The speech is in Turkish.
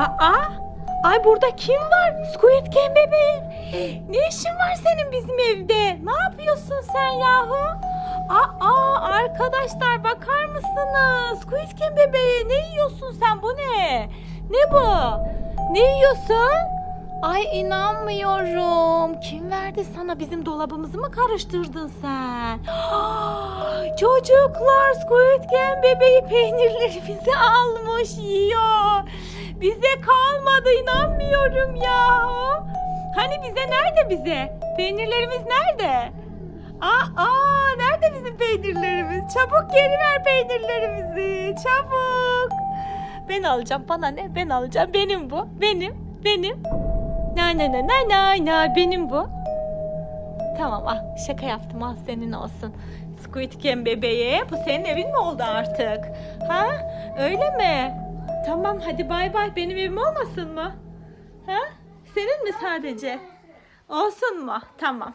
Aa, ay burada kim var? Squid Game bebeğim. Ne işin var senin bizim evde? Ne yapıyorsun sen yahu? Aa, arkadaşlar bakar mısınız? Squid Game bebeği ne yiyorsun sen? Bu ne? Ne bu? Ne yiyorsun? Ay inanmıyorum. Kim verdi sana bizim dolabımızı mı karıştırdın sen? Çocuklar Squid Game bebeği peynirlerimizi almış yiyor. Bize kalmadı inanmıyorum ya. Hani bize nerede bize? Peynirlerimiz nerede? Aa, aa nerede bizim peynirlerimiz? Çabuk geri ver peynirlerimizi. Çabuk. Ben alacağım bana ne? Ben alacağım. Benim bu. Benim. Benim. Na na na na na na benim bu. Tamam ah şaka yaptım al senin olsun. Squid Game bebeği bu senin evin mi oldu artık? Ha öyle mi? Tamam hadi bay bay benim evim olmasın mı? Ha senin mi sadece? Olsun mu? Tamam.